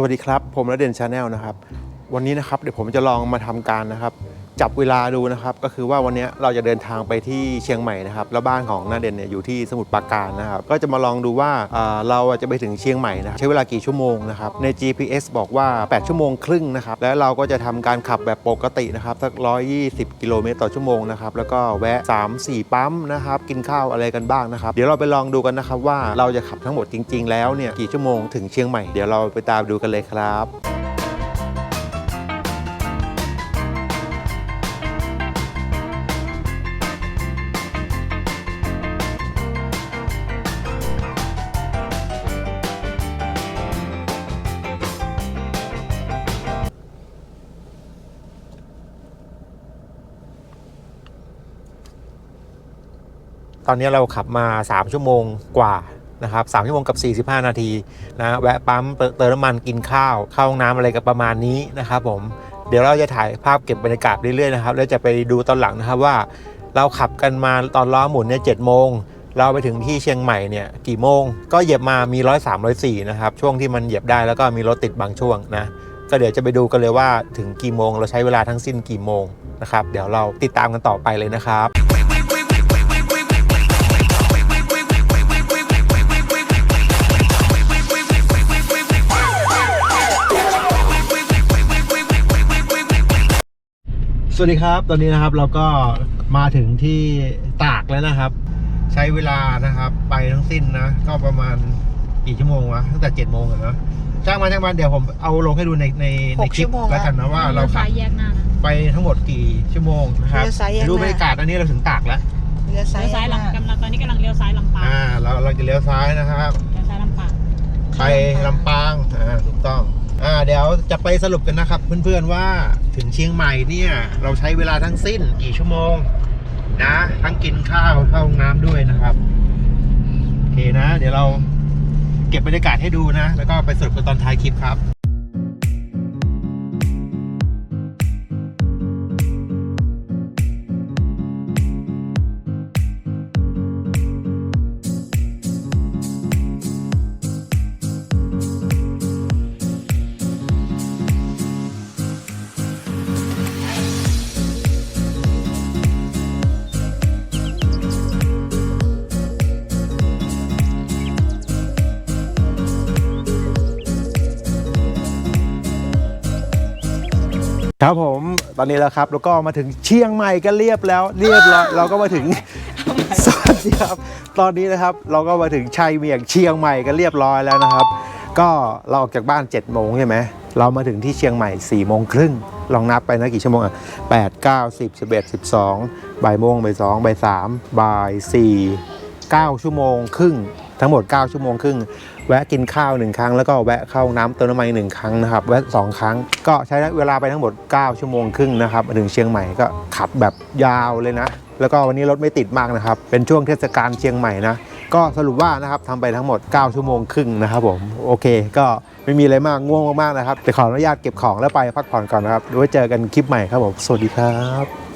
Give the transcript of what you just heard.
สวัสดีครับ ผมระเด่นชาแนลนะครับ วันนี้นะครับเดี๋ยวผมจะลองมาทำการนะครับ จับเวลาดูนะครับ ก็คือว่าวันนี้เราจะเดินทางไปที่เชียงใหม่นะครับ แล้วบ้านของนาเด่นเนี่ยอยู่ที่สมุทรปราการนะครับ ก็จะมาลองดูว่าอ่าเราจะไปถึงเชียงใหม่นะครับใช้เวลากี่ชั่วโมงนะครับ ใน GPS บอกว่า 8 ชั่วโมงครึ่งนะครับ แล้วเราก็จะทำการขับแบบปกตินะครับ สัก 120 กิโลเมตรต่อชั่วโมงนะครับ แล้วก็แวะ 3-4 ปั๊มนะครับ กินข้าวอะไรกันบ้างนะครับ เดี๋ยวเราไปลองดูกันนะครับว่าเราจะขับทั้งหมดจริง ๆ แล้วเนี่ยกี่ชั่วโมงถึงเชียงใหม่ เดี๋ยวเราไปตามดูกันเลยครับ ตอนนี้เราขับมา 3 ชั่วโมงกว่านะครับ3ชั่วโมงกับ 45 นาทีนะแวะปั๊มเติมน้ำมันกินข้าว เข้าห้องน้ำอะไรกันประมาณนี้นะครับผมเดี๋ยวเราจะถ่ายภาพเก็บบรรยากาศเรื่อยๆนะครับแล้วจะไปดูตอนหลังนะครับว่า เราขับกันมาตอนล้อหมุนเนี่ยเจ็ดโมงเราไปถึงที่เชียงใหม่เนี่ยกี่โมง ก็เหยียบมามีร้อยสามร้อยสี่นะครับช่วงที่มันเหยียบได้แล้วก็มีรถติดบางช่วงนะก็เดี๋ยวจะไปดูกันเลยว่าถึงกี่โมง เราใช้เวลาทั้งสิ้นกี่โมงนะครับเดี๋ยวเราติดตามกันต่อไปเลยนะครับ สวัสดีครับ ตอนนี้นะครับเราก็มาถึงที่ตากแล้วนะครับ ใช้เวลานะครับ ไปทั้งสิ้นนะ ก็ประมาณกี่ชั่วโมงวะตั้งแต่เจ็ดโมงอะเนาะช่างมาช่างมาเดี๋ยวผมเอาลงให้ดูในในในหกคลิปชั่วโมงแล้วกันนะว่าเราขับซ้ายแยกหน้านะไปทั้งหมดกี่ชั่วโมงนะครับเลี้ยวซ้ายแยกหน้าดูบรรยากาศอันนี้เราถึงตากแล้วเลี้ยวซ้าเลี้ยวซ้ายยหลังกำลังตอนนี้กำลังเลี้ยวซ้ายลำปางอ่าเราเราจะเลี้ยวซ้ายนะครับเลี้ยวซ้ายลำปางไปลำปางอ่าถูกต้อง อ่าเดี๋ยวจะไปสรุปกันนะครับ เพื่อนๆว่าถึงเชียงใหม่เนี่ย เราใช้เวลาทั้งสิ้นกี่ชั่วโมง นะ ทั้งกินข้าวเข้าห้องน้ำด้วยนะครับโอเคนะ เดี๋ยวเราเก็บบรรยากาศให้ดูนะ แล้วก็ไปสรุปกันตอนท้ายคลิปครับ ครับผมตอนนี้แล้วครับแล้วก็มาถึงเชียงใหม่กันเรียบแล้ว เรียบร้อยเราก็มาถึงสวัสดีครับ ตอนนี้นะครับเราก็มาถึงชัยเมียงเชียงใหม่กันเรียบร้อยแล้วนะครับ ก็เราออกจากบ้าน7จ็ดโมงใช่ไหมเรามาถึงที่เชียงใหม่4ี่โมงครึ่งลองนับไปนะกี่ชั่วโมงอะแปดเก้าสิบสิบเอ็ดสิบสองบ่ายโมงบ่ายสองบ่ายสามบ่ายสี่เก้าชั่วโมงครึ่งทั้งหมด 9 ชั่วโมงครึ่ง แวะกินข้าวหนึ่งครั้งแล้วก็แวะเข้าน้ำเติมน้ำมันหนึ่งครั้งนะครับแวะ2ครั้ง ก็ใช้เวลาไปทั้งหมด 9 ชั่วโมงครึ่งนะครับถึงเชียงใหม่ก็ขับแบบยาวเลยนะ แล้วก็วันนี้รถไม่ติดมากนะครับ เป็นช่วงเทศกาลเชียงใหม่นะก็สรุปว่านะครับทำไปทั้งหมด 9 ชั่วโมงครึ่งนะครับผมโอเค ก็ไม่มีอะไรมากง่วงมากๆนะครับแต่ขออนุญาตเก็บของแล้วไปพักผ่อนก่อนนะครับไว้เจอกันคลิปใหม่ครับผมสวัสดีครับ